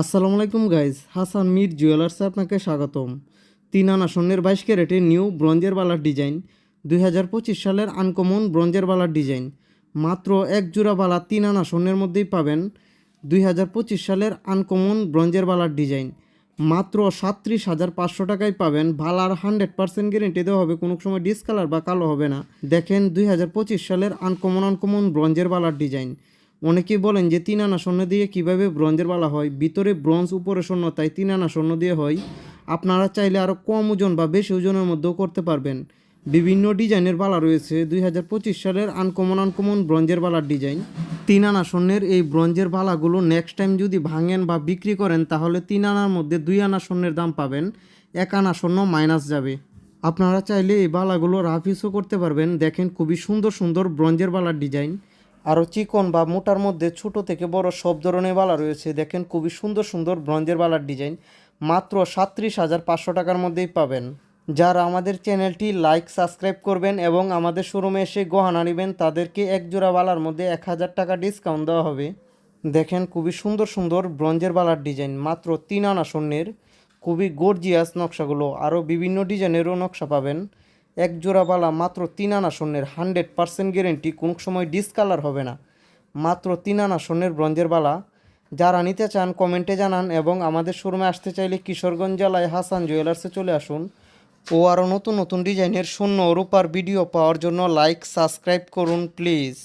আসসালামু আলাইকুম গাইজ, হাসান মির জুয়েলার্সে আপনাকে স্বাগতম। তিন আনা স্বর্ণের বাইশ ক্যারেটে নিউ ব্রঞ্জের বালার ডিজাইন, দুই হাজার পঁচিশ সালের আনকমন ব্রঞ্জের বালার ডিজাইন। মাত্র এক জোড়া বালা তিন আনা স্বর্ণের মধ্যেই পাবেন দুই হাজার পঁচিশ সালের আনকমন ব্রঞ্জের বালার ডিজাইন। মাত্র সাতত্রিশ হাজার পাঁচশো টাকায় পাবেন বালার হান্ড্রেড পার্সেন্ট গ্যারেন্টি দেওয়া হবে, কোনো সময় ডিসকালার বা কালো হবে না। দেখেন দুই হাজার পঁচিশ সালের আনকমন আনকমন ব্রঞ্জের বালার ডিজাইন। অনেকেই বলেন যে তিন আনা স্বর্ণ দিয়ে কীভাবে ব্রঞ্জের বালা হয়? ভিতরে ব্রঞ্জ, উপরে স্বর্ণ, তাই তিন আনা স্বর্ণ দিয়ে হয়। আপনারা চাইলে আরও কম ওজন বা বেশি ওজনের মধ্যেও করতে পারবেন। বিভিন্ন ডিজাইনের বালা রয়েছে। দুই হাজার পঁচিশ সালের আনকমন আনকমন ব্রঞ্জের বালার ডিজাইন। তিন আনা স্বর্ণের এই ব্রঞ্জের বালাগুলো নেক্সট টাইম যদি ভাঙেন বা বিক্রি করেন, তাহলে তিন আনার মধ্যে দুই আনা স্বর্ণের দাম পাবেন। এক আনা স্বর্ণ মাইনাস যাবে। আপনারা চাইলে এই বালাগুলো রাফ ইউজও করতে পারবেন। দেখেন খুবই সুন্দর সুন্দর ব্রঞ্জের বালার ডিজাইন। আরও চিকন বা মোটার মধ্যে ছোট থেকে বড় সব ধরনের বালা রয়েছে। দেখেন, খুবই সুন্দর সুন্দর ব্রঞ্জের বালার ডিজাইন। মাত্র সাতত্রিশ হাজার পাঁচশো টাকার মধ্যেই পাবেন। যারা আমাদের চ্যানেলটি লাইক, সাবস্ক্রাইব করবেন এবং আমাদের শোরুমে এসে গহনা নেবেন, তাদেরকে এক জোড়া বালার মধ্যে এক হাজার টাকা ডিসকাউন্ট দেওয়া হবে। দেখেন, খুবই সুন্দর সুন্দর ব্রঞ্জের বালার ডিজাইন। মাত্র তিন আনা স্বর্ণের। খুবই গর্জিয়াস নকশাগুলো। আরও বিভিন্ন ডিজাইনেরও নকশা পাবেন। এক জোড়া বালা মাত্র তিন আনা স্বর্ণের হান্ড্রেড পার্সেন্ট গ্যারেন্টি কোনো সময় ডিসকালার হবে না। মাত্র তিন আনা স্বর্ণের ব্রঞ্জের বালা। যারা নিতে চান কমেন্টে জানান এবং আমাদের শোরুমে আসতে চাইলে কিশোরগঞ্জ জেলায় হাসান জুয়েলার্সে চলে আসুন। ও আরও নতুন নতুন ডিজাইনের শূন্য রূপার ভিডিও পাওয়ার জন্য লাইক সাবস্ক্রাইব করুন প্লিজ